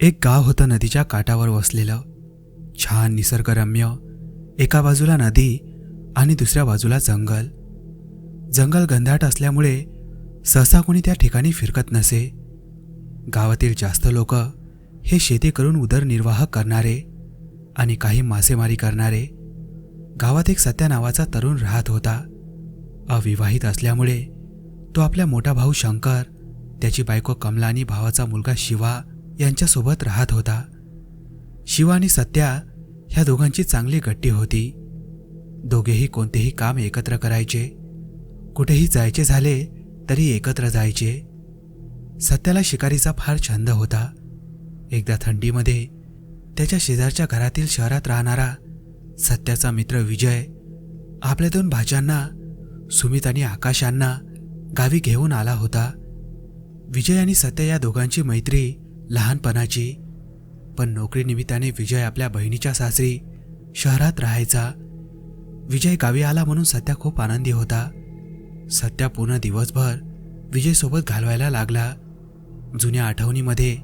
एक गाव होतं नदीच्या काठावर वसलेलं छान निसर्गरम्य एका बाजूला नदी आणि दुसऱ्या बाजूला जंगल. जंगल गंधाट असल्यामुळे सहसा कोणी त्या ठिकाणी फिरकत नसे. गावातील जास्त लोक हे शेती करून उदरनिर्वाह करणारे आणि काही मासेमारी करणारे गावात एक सत्या नावाचा तरुण राहत होता. अविवाहित असल्यामुळे तो आपल्या मोठा भाऊ शंकर त्याची बायको कमला आणि भावाचा मुलगा शिवा यांच्यासोबत राहत होता. शिवा आणि सत्या ह्या दोघांची चांगली गट्टी होती. दोघेही कोणतेही काम एकत्र करायचे. कुठेही जायचे झाले तरी एकत्र जायचे. सत्याला शिकारीचा फार छंद होता. एकदा थंडीमध्ये त्याच्या शेजारच्या घरातील शहरात राहणारा सत्याचा मित्र विजय आपल्या दोन भाज्यांना सुमित आणि आकाश यांना गावी घेऊन आला होता. विजय आणि सत्य या दोघांची मैत्री लहानपणाची पण नोकरीनिमित्ताने विजय आपल्या बहिणीच्या सासरी शहरात राहायचा. विजय गावी आला म्हणून सत्या खूप आनंदी होता. सत्या पूर्ण दिवसभर विजयसोबत घालवायला लागला. जुन्या आठवणीमध्ये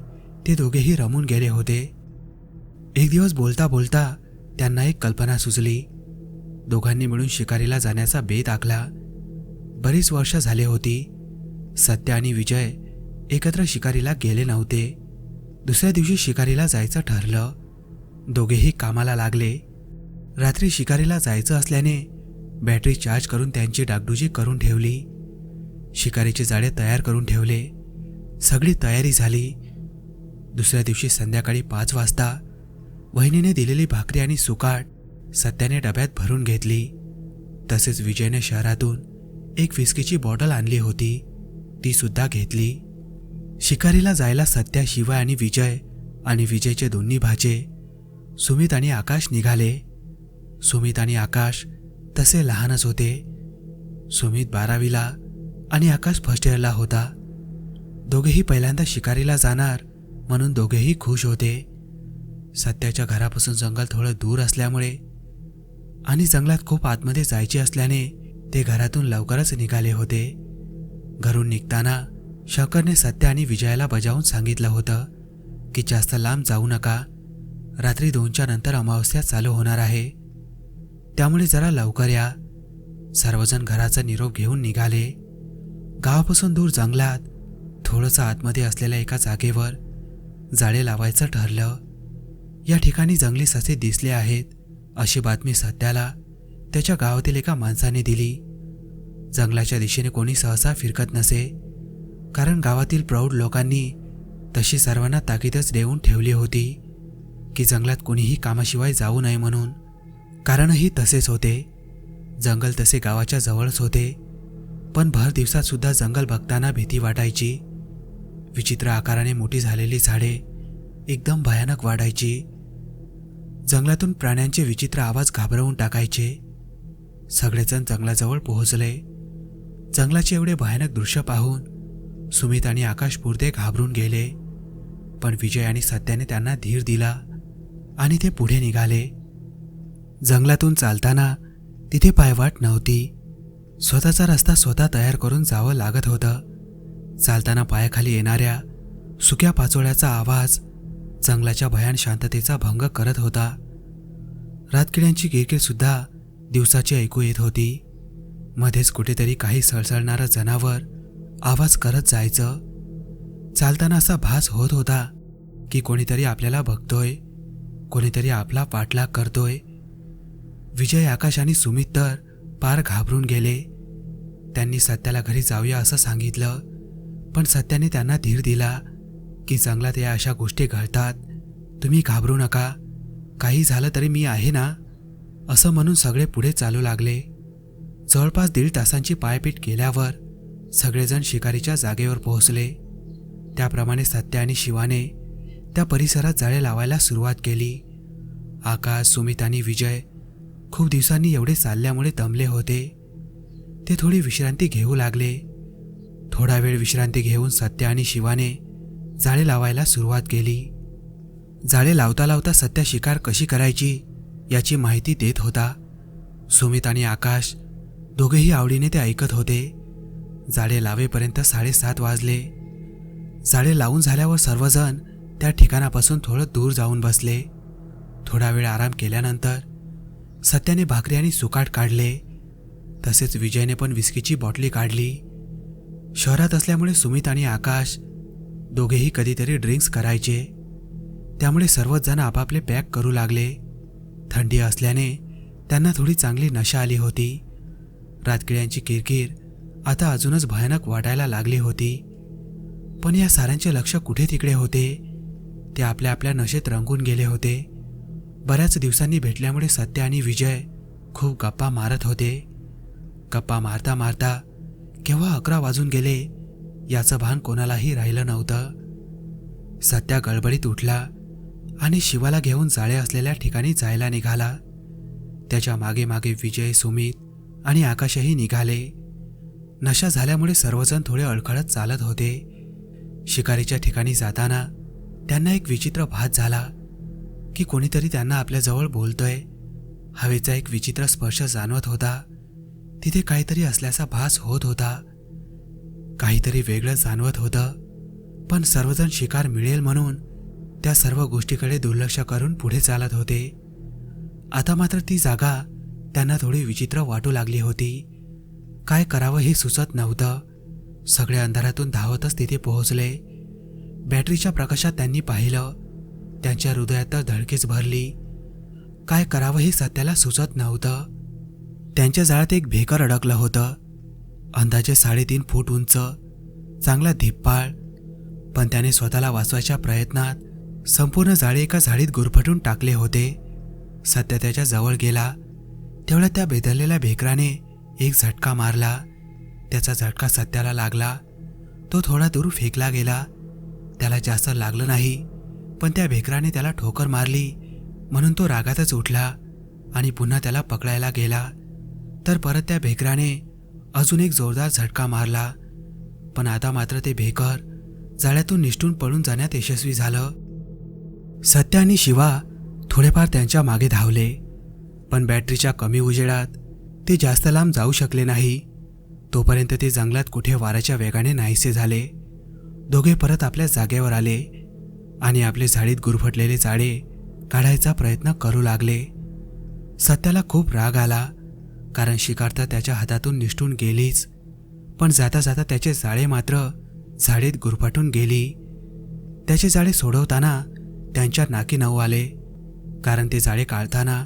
ते दोघेही रमून गेले होते. एक दिवस बोलता बोलता त्यांना एक कल्पना सुचली. दोघांनी मिळून शिकारीला जाण्याचा बेत आखला. बरीच वर्ष झाले होती. सत्य आणि विजय एकत्र शिकारीला गेले नव्हते. दुसऱ्या दिवशी शिकारीला जायचं ठरलं. दोघेही कामाला लागले. रात्री शिकारीला जायचं असल्याने बॅटरी चार्ज करून त्यांची डागडुजी करून ठेवली. शिकारीचे जाळे तयार करून ठेवले. सगळी तयारी झाली. दुसऱ्या दिवशी संध्याकाळी पाच वाजता वहिनीने दिलेली भाकरी आणि सुकाट सत्याने डब्यात भरून घेतली. तसेच विजयने शहरातून एक विस्कीची बॉटल आणली होती. ती सुद्धा घेतली. शिकारीला जायला सत्या शिवाय आणि विजय आणि विजयचे दोन्ही भाचे. सुमित आणि आकाश निघाले. सुमित आणि आकाश तसे लहानच होते. सुमित बारावीला आणि आकाश फर्स्ट इयरला होता. दोघेही पहिल्यांदा शिकारीला जाणार म्हणून दोघेही खुश होते. सत्याच्या घरापासून जंगल थोडं दूर असल्यामुळे आणि जंगलात खूप आतमध्ये जायचे असल्याने ते घरातून लवकरच निघाले होते. घरून निघताना शंकरने सत्या आणि विजयाला बजावून सांगितलं होतं की जास्त लांब जाऊ नका. रात्री दोनच्या नंतर अमावस्या चालू होणार आहे. त्यामुळे जरा लवकर या. सर्वजण घराचा निरोप घेऊन निघाले. गावापासून दूर जंगलात थोडंसं आतमध्ये असलेल्या एका जागेवर जाळे लावायचं ठरलं. या ठिकाणी जंगली ससे दिसले आहेत अशी बातमी सत्याला त्याच्या गावातील एका माणसाने दिली. जंगलाच्या दिशेने कोणी सहसा फिरकत नसे कारण गावातील प्रौढ लोकांनी तशी सर्वांना ताकीदच देऊन ठेवली होती की जंगलात कोणीही कामाशिवाय जाऊ नये म्हणून. कारणही तसेच होते. जंगल तसे गावाच्या जवळच होते पण भर दिवसातसुद्धा जंगल बघताना भीती वाटायची. विचित्र आकाराने मोठी झालेली झाडे एकदम भयानक वाढायची. जंगलातून प्राण्यांचे विचित्र आवाज घाबरवून टाकायचे. सगळेजण जंगलाजवळ पोहोचले. जंगलाचे एवढे भयानक दृश्य पाहून सुमित आणि आकाश पुरते घाबरून गेले. पण विजय आणि सत्याने त्यांना धीर दिला आणि ते पुढे निघाले. जंगलातून चालताना तिथे पायवाट नव्हती. स्वतःचा रस्ता स्वतः तयार करून जावं लागत होतं. चालताना पायाखाली येणाऱ्या सुक्या पाचोळ्याचा आवाज जंगलाच्या भयान शांततेचा भंग करत होता. रातकिड्यांची किरकिर सुद्धा दिवसाची ऐकू येत होती. मध्येच कुठेतरी काही सळसळणारं जनावर आवाज करत जायचं. चालताना असा भास होत होता की कोणीतरी आपल्याला बघतोय कोणीतरी आपला पाठलाग करतोय. विजय आकाश आणि सुमित तर पार घाबरून गेले. त्यांनी सत्याला घरी जाऊया असं सांगितलं पण सत्याने त्यांना धीर दिला की जंगलात या अशा गोष्टी घडतात. तुम्ही घाबरू नका. काही झालं तरी मी आहे ना? असं म्हणून सगळे पुढे चालू लागले. जवळपास दीड तासांची पायपीट केल्यावर सगळेजण शिकारीच्या जागेवर पोहोचले. त्याप्रमाणे सत्य आणि शिवाने त्या परिसरात जाळे लावायला सुरुवात केली. आकाश सुमित आणि विजय खूप दिवसांनी एवढे चालल्यामुळे दमले होते. ते थोडी विश्रांती घेऊ लागले. थोडा वेळ विश्रांती घेऊन सत्य आणि शिवाने जाळे लावायला सुरुवात केली. जाळे लावता लावता सत्या शिकार कशी करायची याची माहिती देत होता. सुमित आणि आकाश दोघेही आवडीने ते ऐकत होते. जाळे लावेपर्यंत साडेसात वाजले. जाळे लावून झाल्यावर सर्वजण त्या ठिकाणापासून थोडं दूर जाऊन बसले. थोडा वेळ आराम केल्यानंतर सत्याने भाकरी आणि सुकाट काढले. तसेच विजयने पण विस्कीची बॉटली काढली. शहरात असल्यामुळे सुमित आणि आकाश दोघेही कधीतरी ड्रिंक्स करायचे. त्यामुळे सर्वच जण आपापले पॅक करू लागले. थंडी असल्याने त्यांना थोडी चांगली नशा आली होती. रातकिड्यांची किरकिर आता अजूनच भयानक वाटायला लागली होती. पण या साऱ्यांचे लक्ष कुठे तिकडे होते? ते आपल्या आपल्या नशेत रंगून गेले होते. बऱ्याच दिवसांनी भेटल्यामुळे सत्य आणि विजय खूप गप्पा मारत होते. गप्पा मारता मारता केव्हा अकरा वाजून गेले याचं भान कोणालाही राहिलं नव्हतं. सत्या गडबडीत उठला. आणि शिवाला घेऊन जाळे असलेल्या ठिकाणी जायला निघाला. त्याच्यामागे मागे विजय सुमित आणि आकाशही निघाले. नशा झाल्यामुळे सर्वजण थोडे अडखळत चालत होते. शिकारीच्या ठिकाणी जाताना त्यांना एक विचित्र भात झाला की कोणीतरी त्यांना आपल्याजवळ बोलतोय. हवेचा एक विचित्र स्पर्श जाणवत होता. तिथे काहीतरी असल्याचा भास होत होता. काहीतरी वेगळं जाणवत होतं. पण सर्वजण शिकार मिळेल म्हणून त्या सर्व गोष्टीकडे दुर्लक्ष करून पुढे चालत होते. आता मात्र ती जागा त्यांना थोडी विचित्र वाटू लागली होती. काय करावं हे सुचत नव्हतं. सगळ्या अंधारातून धावतच तिथे पोहोचले. बॅटरीच्या प्रकाशात त्यांनी पाहिलं. त्यांच्या हृदयात तर धडकीच भरली. काय करावं हे सत्याला सुचत नव्हतं. त्यांच्या जाळ्यात एक भेकर अडकलं होतं. अंदाजे साडेतीन फूट उंच चांगला धिप्पाळ. पण त्याने स्वतःला वाचवायच्या प्रयत्नात संपूर्ण जाळे एका झाडीत गुरफटून टाकले होते. सध्या त्याच्याजवळ गेला. तेवढ्या त्या बेदरलेल्या भेकराने एक झटका मारला. त्याचा झटका सत्याला लागला. तो थोडा दूर फेकला गेला. त्याला जास्त लागलं नाही पण त्या भेकराने त्याला ठोकर मारली. म्हणून तो रागातच उठला आणि पुन्हा त्याला पकडायला गेला. तर परत त्या भेकराने अजून एक जोरदार झटका मारला. पण आता मात्र ते भेकर जाळ्यातून निष्ठून पळून जाण्यात यशस्वी झालं. सत्य आणि शिवा थोडेफार त्यांच्या मागे धावले पण बॅटरीच्या कमी उजेडात ते जास्त लांब जाऊ शकले नाही. तोपर्यंत ते जंगलात कुठे वाऱ्याच्या वेगाने नाहीसे झाले. दोघे परत आपल्या जागेवर आले आणि आपले झाडीत गुरफटलेले जाळे काढायचा प्रयत्न करू लागले. सत्याला खूप राग आला कारण शिकार तर त्याच्या हातातून निष्ठून गेलीच पण जाता जाता त्याचे जाळे मात्र झाडीत गुरफटून गेली. त्याचे जाळे सोडवताना त्यांच्या नाकी नऊ आले. कारण ते जाळे काढताना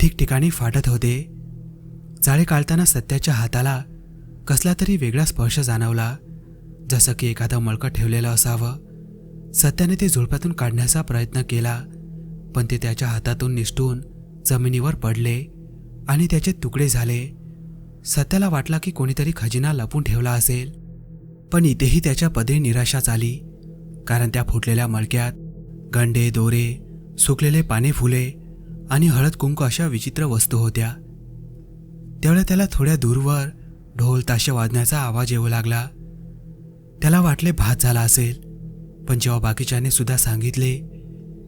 ठिकठिकाणी फाटत होते. जाळे काढताना सत्याच्या हाताला कसला तरी वेगळा स्पर्श जाणवला. जसं की एखादं मळकं ठेवलेलं असावं. सत्याने ते झुळपातून काढण्याचा प्रयत्न केला. पण ते त्याच्या हातातून निसटून जमिनीवर पडले आणि त्याचे तुकडे झाले. सत्याला वाटला की कोणीतरी खजिना लपून ठेवला असेल. पण इथेही त्याच्या पदरी निराशाच आली. कारण त्या फुटलेल्या मळक्यात गंडे दोरे सुकलेले पाने फुले आणि हळद कुंकू अशा विचित्र वस्तू होत्या. तेवढ्या त्याला थोड्या दूरवर ढोल ताशे वाजण्याचा आवाज येऊ लागला. त्याला वाटले भात झाला असेल पण जेव्हा बाकीच्याने सुद्धा सांगितले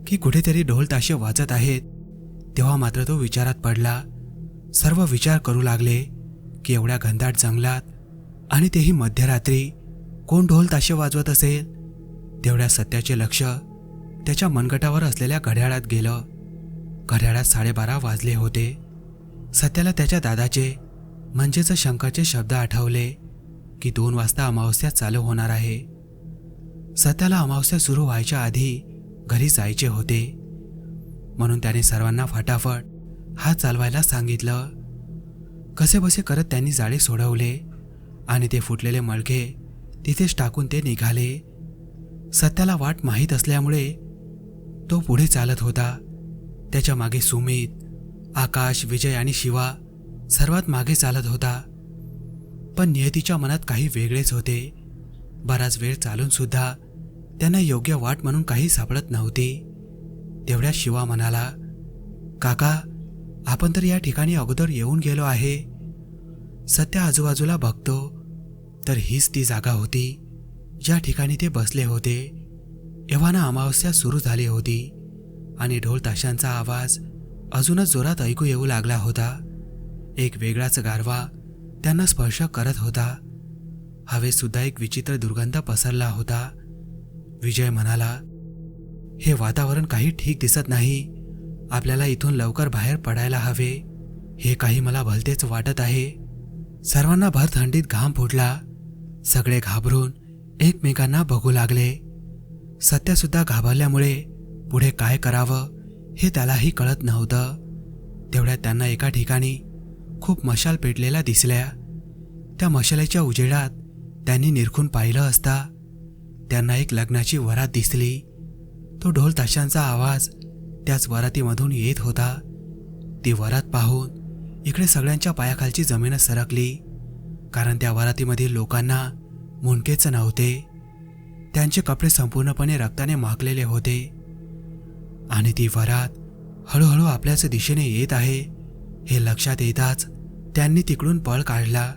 की कुठेतरी ढोल ताशे वाजत आहेत तेव्हा मात्र तो विचारात पडला. सर्व विचार करू लागले की एवढ्या घनदाट जंगलात आणि तेही मध्यरात्री कोण ढोल ताशे वाजवत असेल? तेवढ्या सत्याचे लक्ष त्याच्या मनगटावर असलेल्या घड्याळात गेलं. घड्याळात साडेबारा वाजले होते. सत्याला त्याच्या दादाचे म्हणजेच शंकरचे शब्द आठवले की दोन वाजता अमावस्या चालू होणार आहे. सत्याला अमावस्या सुरू व्हायच्या आधी घरी जायचे होते. म्हणून त्याने सर्वांना फटाफट हात चालवायला सांगितलं. कसेबसे करत त्यांनी जाळे सोडवले आणि ते फुटलेले मळके तिथेच टाकून ते निघाले. सत्याला वाट माहीत असल्यामुळे तो पुढे चालत होता. त्याच्यामागे सुमित आकाश विजय आणि शिवा सर्वात मागे चालत होता. पण नियतीच्या मनात काही वेगळेच होते. बराच वेळ चालून सुद्धा त्यांना योग्य वाट म्हणून काही सापडत नव्हती. तेवढ्या शिवा म्हणाला काका आपण तर या ठिकाणी अगोदर येऊन गेलो आहे. सध्या आजूबाजूला बघतो तर हीच ती जागा होती ज्या ठिकाणी ते बसले होते. एव्हाना अमावस्या सुरू झाली होती आणि ढोल ताशांचा आवाज अजूनच जोरात ऐकू येऊ लागला होता. एक वेगळाच गारवा त्यांना स्पर्श करत होता. हवेसुद्धा एक विचित्र दुर्गंध पसरला होता. विजय म्हणाला हे वातावरण काही ठीक दिसत नाही. आपल्याला इथून लवकर बाहेर पडायला हवे. हे काही मला भलतेच वाटत आहे. सर्वांना भर थंडीत घाम फुटला. सगळे घाबरून एकमेकांना बघू लागले. सत्यासुद्धा घाबरल्यामुळे पुढे काय करावं हे त्यालाही कळत नव्हतं. तेवढ्यात त्यांना एका ठिकाणी खूप मशाल पेटलेल्या दिसल्या. त्या मशालेच्या उजेडात त्यांनी निरखून पाहिलं असता त्यांना एक लग्नाची वरात दिसली. तो ढोल ताशांचा आवाज त्याच वरातीमधून येत होता. ती वरात पाहून इकडे सगळ्यांच्या पायाखालची जमीन सरकली. कारण त्या वरातीमधील लोकांना मुंडकेच नव्हते. त्यांचे कपडे संपूर्णपणे रक्ताने महागलेले होते. आणि ती वरात हळूहळू आपल्याच दिशेने येत आहे हे लक्षात येताच त्यांनी तिकडून पळ काढला.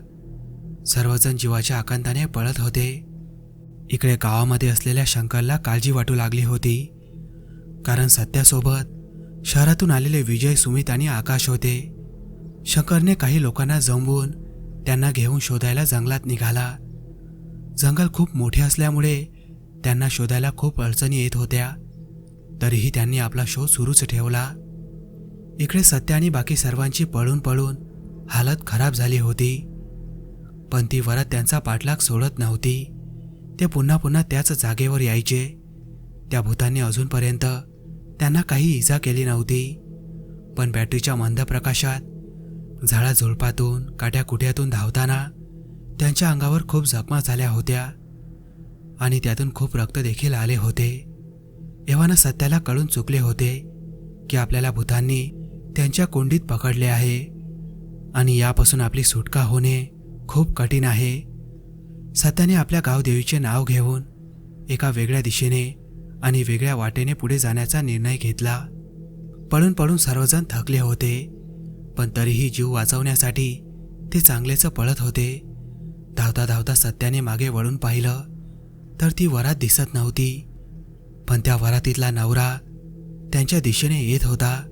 सर्वजण जीवाच्या आकांताने पळत होते. इकडे गावामध्ये असलेल्या शंकरला काळजी वाटू लागली होती. कारण सत्यासोबत शहरातून आलेले विजय सुमित आणि आकाश होते. शंकरने काही लोकांना जमवून त्यांना घेऊन शोधायला जंगलात निघाला. जंगल खूप मोठे असल्यामुळे त्यांना शोधायला खूप अडचणी येत होत्या. तरीही त्यांनी आपला शोध सुरूच ठेवला. इकडे सत्य आणि बाकी सर्वांची पळून पळून हालत खराब झाली होती. पण ती वरात त्यांचा पाठलाग सोडत नव्हती. ते पुन्हा पुन्हा त्याच जागेवर यायचे. त्या भूतांनी अजूनपर्यंत त्यांना काही इजा केली नव्हती. पण बॅटरीच्या मंद प्रकाशात झाडाझुडपातून काट्याकुट्यातून धावताना त्यांच्या अंगावर खूप जखमा झाल्या होत्या. आणि त्यातून खूप रक्त देखील आले होते. एव्हाना सत्याला कळून चुकले होते की आपल्याला भूतांनी त्यांच्या कोंडीत पकडले आहे. आणि यापासून आपली सुटका होणे खूप कठीण आहे. सत्याने आपल्या गावदेवीचे नाव घेऊन एका वेगळ्या दिशेने आणि वेगळ्या वाटेने पुढे जाण्याचा निर्णय घेतला. पळून पळून सर्वजण थकले होते पण तरीही जीव वाचवण्यासाठी ते चांगलेच पळत होते. धावता धावता सत्याने मागे वळून पाहिलं तर ती वरात दिसत नव्हती. पण त्या वरातीतला नवरा त्यांच्या दिशेने येत होता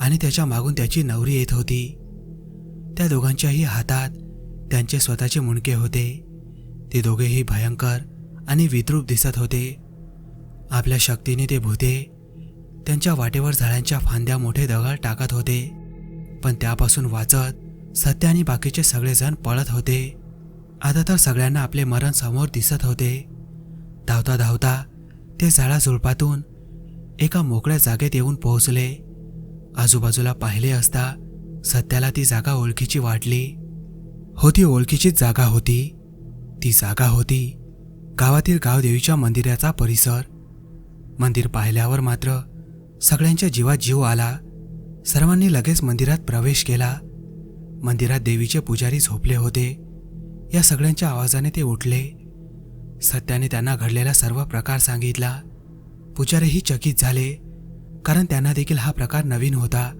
आणि त्याच्या मागून त्याची नवरी येत होती. त्या दोघांच्याही हातात त्यांचे स्वतःचे मुंडके होते. ते दोघेही भयंकर आणि विद्रूप दिसत होते. आपल्या शक्तीने ते भूते त्यांच्या वाटेवर झाडांच्या फांद्या मोठे दगड टाकत होते. पण त्यापासून वाचत सत्य आणि बाकीचे सगळेजण पळत होते. आता तर सगळ्यांना आपले मरण समोर दिसत होते. धावता धावता ते झाडाझुडपातून एका मोकळ्या जागेत येऊन पोहोचले. आजूबाजूला पाहिले असता सत्याला ती जागा ओळखीची वाटली. होती ओळखीचीच जागा होती. ती जागा होती गावातील गावदेवीच्या मंदिराचा परिसर. मंदिर पाहिल्यावर मात्र सगळ्यांच्या जीवात जीव आला. सर्वांनी लगेच मंदिरात प्रवेश केला. मंदिरात देवीचे पुजारी झोपले होते. या सगळ्यांच्या आवाजाने ते उठले. सत्याने त्यांना घडलेला सर्व प्रकार सांगितला. पुजारीही चकित झाले कारण त्यांना देखील हा प्रकार नवीन होता.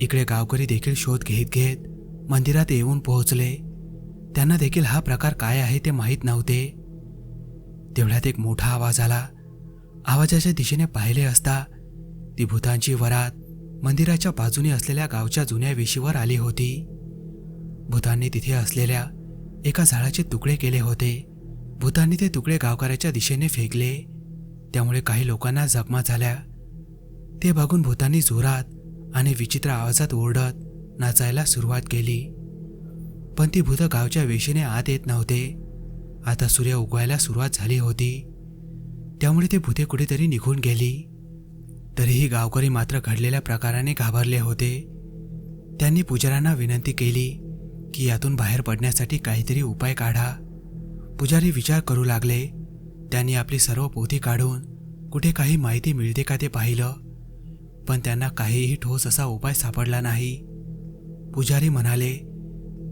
इकडे गावकरी देखील शोध घेत घेत मंदिरात येऊन पोहोचले. त्यांना देखील हा प्रकार काय आहे ते माहीत नव्हते. तेवढ्यात एक मोठा आवाज आला. आवाजाच्या दिशेने पाहिले असता ती भूतांची वरात मंदिराच्या बाजूने असलेल्या गावच्या जुन्या वेशीवर आली होती. भूतांनी तिथे असलेल्या एका झाडाचे तुकडे केले होते. भूतांनी ते तुकडे गावकऱ्याच्या दिशेने फेकले. त्यामुळे काही लोकांना जखमा झाल्या. ते बघून भूतांनी जोरात आणि विचित्र आवाजात ओरडत नाचायला सुरुवात केली. पण ती भूत गावच्या वेशीने आत येत नव्हते. आता सूर्य उगवायला सुरुवात झाली होती. त्यामुळे ते भूते कुठेतरी निघून गेली. तरीही गावकरी मात्र घडलेल्या प्रकाराने घाबरले होते. त्यांनी पुजाऱ्यांना विनंती केली की यातून बाहेर पडण्यासाठी काहीतरी उपाय काढा. पुजारी विचार करू लागले. त्यांनी आपली सर्व पोथी काढून कुठे काही माहिती मिळते का ते पाहिलं. पण त्यांना काहीही ठोस असा उपाय सापडला नाही. पुजारी म्हणाले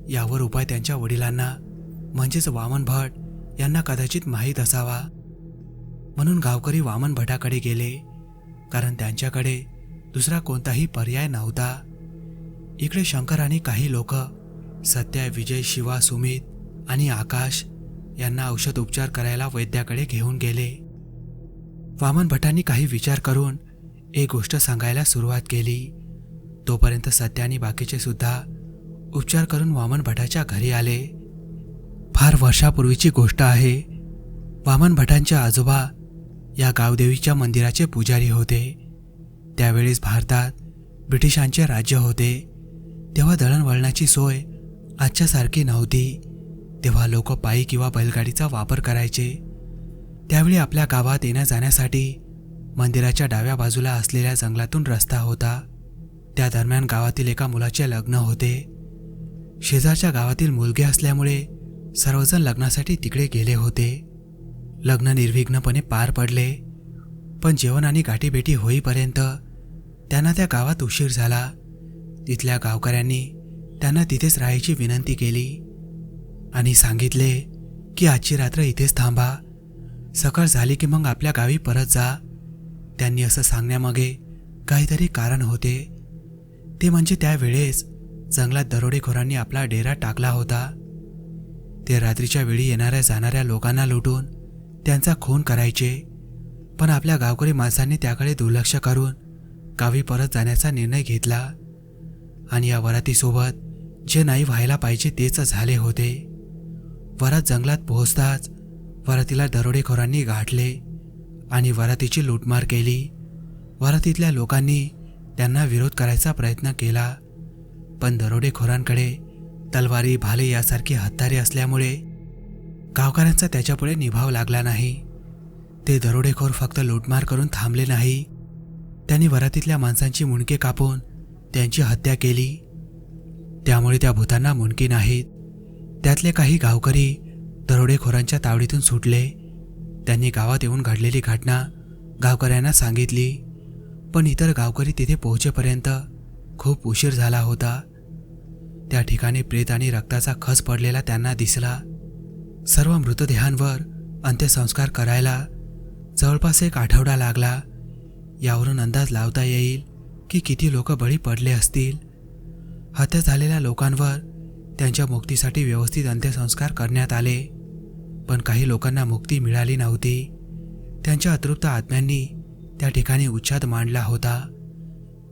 यावर उपाय त्यांच्या वडिलांना म्हणजेच वामन भट यांना कदाचित माहीत असावा. म्हणून गावकरी वामन भटाकडे गेले कारण त्यांच्याकडे दुसरा कोणताही पर्याय नव्हता. इकडे शंकर आणि काही लोक सत्या विजय शिवा सुमित आणि आकाश यांना औषध उपचार करायला वैद्याकडे घेऊन गेले. वामन भटांनी काही विचार करून एक गोष्ट सांगायला सुरुवात केली. तोपर्यंत सत्या आणि बाकीचे सुद्धा उपचार करून वामन भटाच्या घरी आले. फार वर्षापूर्वीची गोष्ट आहे. वामन भटांच्या आजोबा या गावदेवीच्या मंदिराचे पुजारी होते. त्यावेळेस भारतात ब्रिटिशांचे राज्य होते. तेव्हा दळणवळणाची सोय आजच्यासारखी नव्हती. तेव्हा लोक पायी किंवा बैलगाडीचा वापर करायचे. त्यावेळी आपल्या गावात येण्या जाण्यासाठी मंदिराच्या डाव्या बाजूला असलेल्या जंगलातून रस्ता होता. त्या दरम्यान गावातील एका मुलाचे लग्न होते. शेजारच्या गावातील मुलगे असल्यामुळे सर्वजण लग्नासाठी तिकडे गेले होते. लग्न निर्विघ्नपणे पार पडले पण जेवण आणि गाठीभेटी होईपर्यंत त्यांना त्या गावात उशीर झाला. तिथल्या गावकऱ्यांनी त्यांना तिथेच राहायची विनंती केली. आणि सांगितले की आजची रात्र इथेच थांबा. सकाळ झाली की मग आपल्या गावी परत जा. त्यांनी असं सांगण्यामागे काहीतरी कारण होते. ते म्हणजे त्यावेळेस जंगलात दरोडेखोरांनी आपला डेरा टाकला होता. ते रात्रीच्या वेळी येणाऱ्या जाणाऱ्या लोकांना लुटून त्यांचा खून करायचे. पण आपल्या गावकरी माणसांनी त्याकडे दुर्लक्ष करून गावी परत जाण्याचा निर्णय घेतला. आणि या वरातीसोबत जे नाही व्हायला पाहिजे तेच झाले होते. वरात जंगलात पोहोचताच वरातीला दरोडेखोरांनी गाठले आणि वरातीची लूटमार केली. वरातीतल्या लोकांनी त्यांना विरोध करायचा प्रयत्न केला. पण दरोडेखोरांकडे तलवारी भाले यासारखी हत्यारे असल्यामुळे गावकऱ्यांचा त्याच्यापुढे निभाव लागला नाही. ते दरोडेखोर फक्त लूटमार करून थांबले नाही. त्यांनी वरातीतल्या माणसांची मुंडके कापून त्यांची हत्या केली. त्यामुळे त्या भूतांना मुंडकी नाहीत. त्यातले काही गावकरी दरोडेखोरांच्या तावडीतून सुटले. त्यांनी गावात येऊन घडलेली घटना गावकऱ्यांना सांगितली. पण इतर गावकरी तिथे पोहोचेपर्यंत खूप उशीर झाला होता. त्या ठिकाणी प्रेत आणि रक्ताचा खस पडलेला त्यांना दिसला. सर्व मृतदेहांवर अंत्यसंस्कार करायला जवळपास एक आठवडा लागला. यावरून अंदाज लावता येईल की किती लोक बळी पडले असतील. हत्या झालेल्या लोकांवर त्यांच्या मुक्तीसाठी व्यवस्थित अंत्यसंस्कार करण्यात आले. पण काही लोकांना मुक्ती मिळाली नव्हती. त्यांच्या अतृप्त आत्म्यांनी त्या ठिकाणी उच्छाद मांडला होता.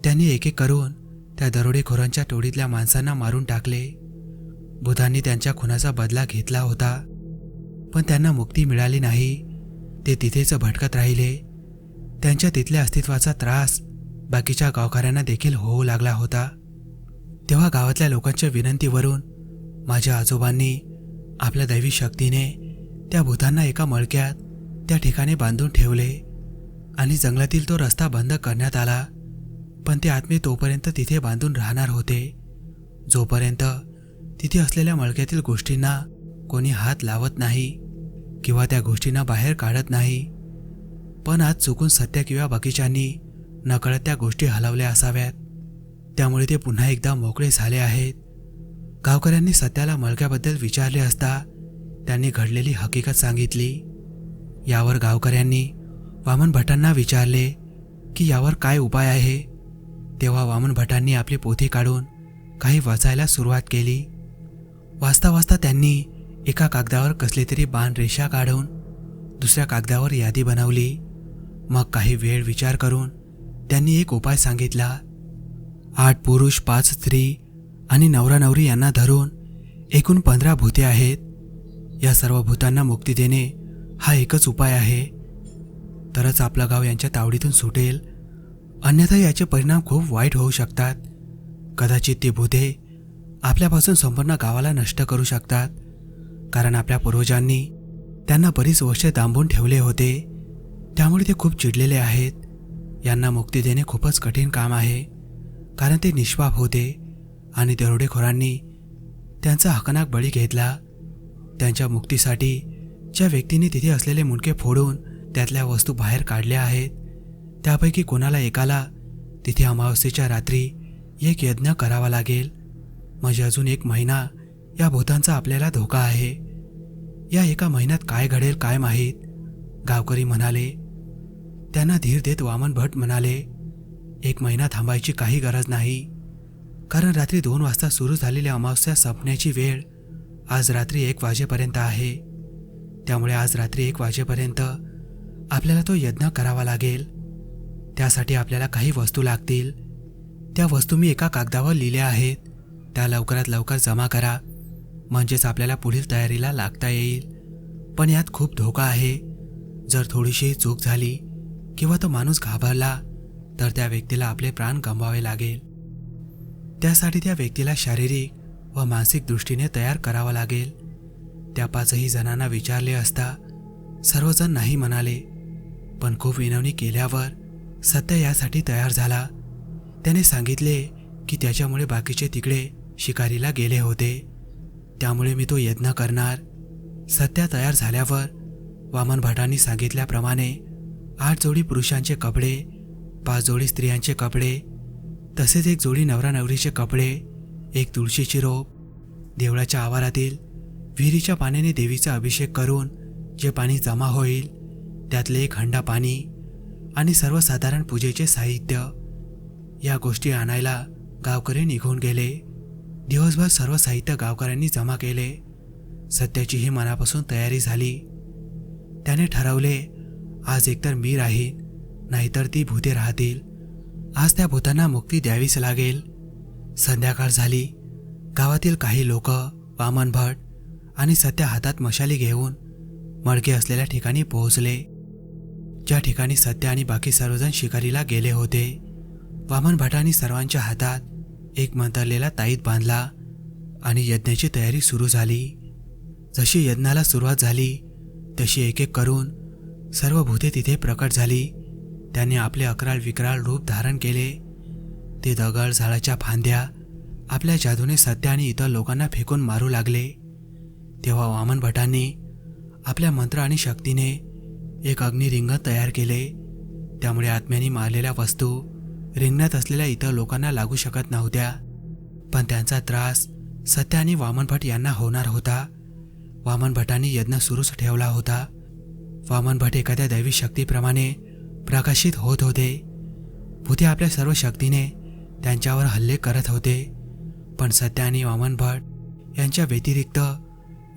त्यांनी एक एक करून त्या दरोडेखोरांच्या टोळीतल्या माणसांना मारून टाकले. बुधांनी त्यांच्या खुनाचा बदला घेतला होता. पण त्यांना मुक्ती मिळाली नाही. ते तिथेच भटकत राहिले. त्यांच्या तिथल्या अस्तित्वाचा त्रास बाकीच्या गावकऱ्यांना देखील होऊ लागला होता. तेव्हा गावातल्या लोकांच्या विनंतीवरून माझ्या आजोबांनी आपल्या दैवी शक्तीने त्या भूतांना एका मळक्यात त्या ठिकाणी बांधून ठेवले आणि जंगलातील तो रस्ता बंद करण्यात आला. पण ते आत्मे तोपर्यंत तिथे बांधून राहणार होते. जोपर्यंत तिथे असलेल्या मळक्यातील गोष्टींना कोणी हात लावत नाही किंवा त्या गोष्टींना बाहेर काढत नाही. पण आज चुकून सत्या किंवा बाकीच्यांनी नकळत त्या गोष्टी हलवल्या असाव्यात. त्यामुळे ते पुन्हा एकदा मोकळे झाले आहेत. गावकऱ्यांनी सत्याला मळक्याबद्दल विचारले असता त्यांनी घडलेली हकीकत सांगितली. यावर गावकऱ्यांनी वामन भटांना विचारले की यावर काय उपाय आहे? तेव्हा वामन भटांनी आपली पोथी काढून काही वाचायला सुरुवात केली. वाचता वाचता त्यांनी एका कागदावर कसली तरी बाण रेषा काढून दुसऱ्या कागदावर यादी बनवली. मग काही वेळ विचार करून त्यांनी एक उपाय सांगितला. आठ पुरुष पाच स्त्री आणि नवरा नवरी यांना धरून एकूण पंधरा भूते आहेत. या सर्व भूतांना मुक्ती देणे हा एकच उपाय आहे. तरच आपलं गाव यांच्या तावडीतून सुटेल. अन्यथा याचे परिणाम खूप वाईट होऊ शकतात. कदाचित ती भूते आपल्यापासून संपूर्ण गावाला नष्ट करू शकतात. कारण आपल्या पूर्वजांनी त्यांना बरीच वर्ष दांबून ठेवले होते. त्यामुळे ते खूप चिडलेले आहेत. यांना मुक्ती देणे खूपच कठीण काम आहे. कारण ते निष्पाप होते. आणि दरोडेखोरांनी त्यांचा हकनाक बळी घेतला. त्यांच्या मुक्तीसाठी ज्या व्यक्तीने तिथे असलेले मुंडके फोडून त्यातल्या वस्तू बाहेर काढल्या आहेत त्यापैकी कोणाला एकाला तिथे अमावस्येच्या रात्री एक यज्ञ करावा लागेल? म्हणजे अजून एक महिना या भूतांचा आपल्याला धोका आहे. या एका महिन्यात काय घडेल काय माहीत? गावकरी म्हणाले. त्यांना धीर देत वामन भट म्हणाले एक महिना थांबायची काही गरज नाही. कारण रात्री दोन वाजता सुरू झालेली अमावस्या संपण्याची वेळ आज रात्री एक वाजेपर्यंत आहे. त्यामुळे आज रात्री एक वाजेपर्यंत आपल्याला तो यज्ञ करावा लागेल. त्यासाठी आपल्याला काही वस्तू लागतील. त्या वस्तू मी एका कागदावर लिहिल्या आहेत. त्या लवकरात लवकर जमा करा. म्हणजेच आपल्याला पुढील तयारीला लागता येईल. पण यात खूप धोका आहे. जर थोडीशी चूक झाली किंवा तो माणूस घाबरला तर त्या व्यक्तीला आपले प्राण गमवावे लागेल. त्यासाठी त्या व्यक्तीला शारीरिक व मानसिक दृष्टीने तयार करावं लागेल. त्या पाचही जणांना विचारले असता सर्वजण नाही म्हणाले पण खूप विनवणी केल्यावर सत्य यासाठी तयार झाला. त्याने सांगितले की त्याच्यामुळे बाकीचे तिकडे शिकारीला गेले होते. त्यामुळे मी तो यत्न करणार. सत्या तयार झाल्यावर वामन भटांनी सांगितल्याप्रमाणे आठ जोडी पुरुषांचे कपडे पाच जोडी स्त्रियांचे कपडे तसेच एक जोडी नवरा नवरीचे कपडे एक तुळशीची रोप देवळाच्या आवारातील विहिरीच्या पाण्याने देवीचा अभिषेक करून जे पाणी जमा होईल त्यातले एक हंडा पाणी आणि सर्वसाधारण पूजेचे साहित्य या गोष्टी आणायला गावकरी निघून गेले. दिवसभर सर्व साहित्य गावकऱ्यांनी जमा केले. सत्याचीही मनापासून तयारी झाली. त्याने ठरवले आज एकतर मी राहीन नाहीतर ती भूते राहतील. आज त्या भूतांना मुक्ती द्यावीच लागेल. संध्याकाळ झाली. गावातील काही लोक वामन भट आणि सत्या हातात मशाली घेऊन मडके असलेल्या ठिकाणी पोहोचले. ज्या ठिकाणी सत्या आणि बाकी सर्वजण शिकारीला गेले होते वामन भटांनी सर्वांच्या हातात एक मंतरलेला ताईत बांधला आणि यज्ञाची तयारी सुरू झाली. जशी यज्ञाला सुरुवात झाली तशी एक एक करून सर्व भूते तिथे प्रकट झाली. त्यांनी आपले अकराळ विकराळ रूप धारण केले. ते दगड झाडाच्या फांद्या आपल्या जादूने सत्य आणि इतर लोकांना फेकून मारू लागले. तेव्हा वामन भटांनी आपल्या मंत्र आणि शक्तीने एक अग्निरिंग तयार केले. त्यामुळे आत्म्याने मारलेल्या वस्तू रिंगणात असलेल्या इतर लोकांना लागू शकत नव्हत्या. पण त्यांचा त्रास सत्य आणि वामन भट यांना होणार होता. वामन भटांनी यज्ञ सुरूच ठेवला होता. वामन भट एखाद्या दैवी शक्तीप्रमाणे प्रकाशित होत होते. भूते आपल्या सर्व शक्तीने त्यांच्यावर हल्ले करत होते. पण सत्य आणि वामन भट यांच्या व्यतिरिक्त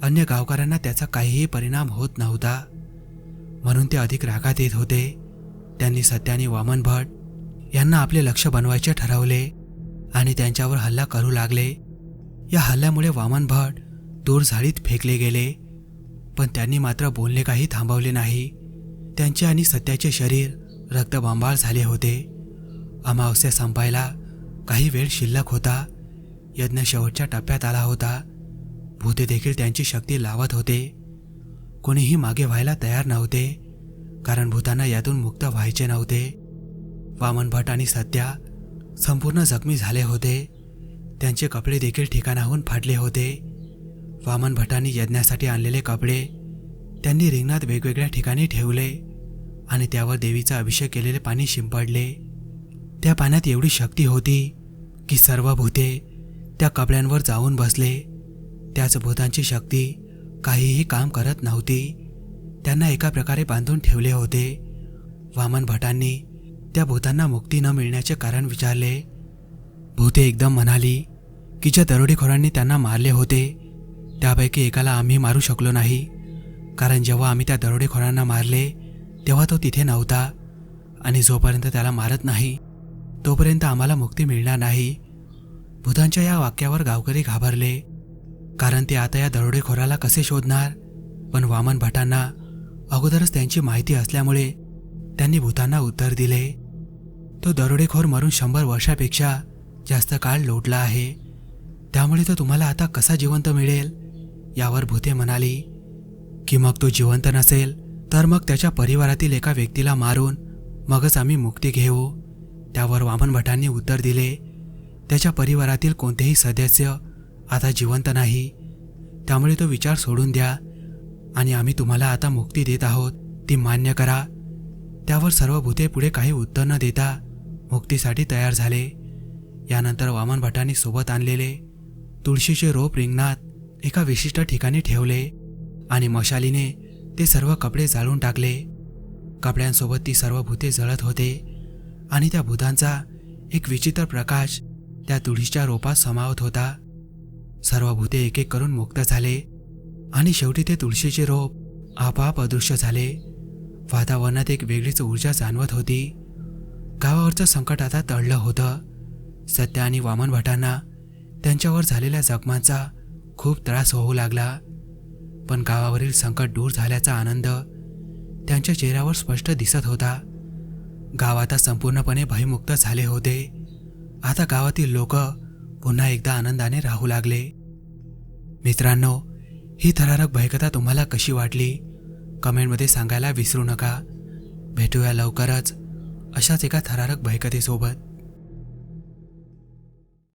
अन्य गावकऱ्यांना त्याचा काहीही परिणाम होत नव्हता. म्हणून ते अधिक रागात येत होते. त्यांनी सत्य वामन भट यांना आपले लक्ष बनवायचे ठरवले आणि त्यांच्यावर हल्ला करू लागले. या हल्ल्यामुळे वामन भट दूर झाडीत फेकले गेले. पण त्यांनी मात्र बोलणे काही थांबवले नाही. त्यांचे आणि सत्याचे शरीर रक्तबंबाळ झाले होते. अमावस्या संपायला काही वेळ शिल्लक होता. यज्ञ शेवटच्या टप्प्यात आला होता. भूते देखील त्यांची शक्ती लावत होते. कोणीही मागे व्हायला तयार नव्हते कारण भूतांना यातून मुक्त व्हायचे नव्हते. वामन भट आणि सत्या संपूर्ण जखमी झाले होते. त्यांचे कपडे देखील ठिकाणाहून फाटले होते. वामन भटांनी यज्ञासाठी आणलेले कपडे त्यांनी रिंगणात वेगवेगळ्या ठिकाणी ठेवले. आणि त्यावर देवीचा अभिषेक केलेले पाणी शिंपडले. त्या पाण्यात एवढी शक्ती होती की सर्व भूते त्या कपड्यांवर जाऊन बसले. त्याच भूतांची शक्ती काहीही काम करत नव्हती. त्यांना एका प्रकारे बांधून ठेवले होते. वामन भटांनी त्या भूतांना मुक्ती न मिळण्याचे कारण विचारले. भूते एकदम म्हणाली की ज्या दरोडेखोरांनी त्यांना मारले होते? त्यापैकी एकाला आम्ही मारू शकलो नाही. कारण जेव्हा आम्ही त्या दरोडेखोरांना मारले तेव्हा तो तिथे नव्हता आणि जोपर्यंत त्याला मारत नाही तोपर्यंत आम्हाला मुक्ती मिळणार नाही. बुधांच्या या वाक्यावर गावकरी घाबरले कारण ते आता या दरोडेखोराला कसे शोधणार? पण वामन भटांना अगोदरच त्यांची माहिती असल्यामुळे त्यांनी भूतांना उत्तर दिले. तो दरोडेखोर मरून शंभर वर्षापेक्षा जास्त काळ लोटला आहे. त्यामुळे तो तुम्हाला आता कसा जिवंत मिळेल? यावर भूते म्हणाली की मग तो जिवंत नसेल? तर मग त्याच्या परिवारातील एका व्यक्तीला मारून मगच आम्ही मुक्ती घेऊ. त्यावर वामन भटांनी उत्तर दिले त्याच्या परिवारातील कोणतेही सदस्य आता जिवंत नाही. त्यामुळे तो विचार सोडून द्या आणि आम्ही तुम्हाला आता मुक्ती देत आहोत. ती मान्य करा. त्यावर सर्व भूते पुढे काही उत्तर न देता मुक्तीसाठी तयार झाले. यानंतर वामन भटांनी सोबत आणलेले तुळशीचे रोप रिंगणात एका विशिष्ट ठिकाणी ठेवले आणि मशालीने ते सर्व कपडे जाळून टाकले. कपड्यांसोबत ती सर्व भूते जळत होते. आणि त्या भूतांचा एक विचित्र प्रकाश त्या तुळशीच्या रोपात समावत होता. सर्व भूते एक एक करून मुक्त झाले. आणि शेवटी ते तुळशीचे रोप आपाप अदृश्य झाले. वातावरणात एक वेगळीच ऊर्जा जाणवत होती. गावावरचं संकट आता तळलं होतं. सत्य आणि वामन भटांना त्यांच्यावर झालेल्या जखमांचा खूप त्रास होऊ लागला. पण गावावरील संकट दूर झाल्याचा आनंद त्यांच्या चेहऱ्यावर स्पष्ट दिसत होता. गाव आता संपूर्णपणे भयमुक्त झाले होते. आता गावातील लोक पुन्हा एकदा आनंदाने राहू लागले. मित्रांनो ही थरारक भयकथा तुम्हाला कशी वाटली? कमेंटमध्ये सांगायला विसरू नका. भेटूया लवकरच अशाच एका थरारक भयकथेसोबत.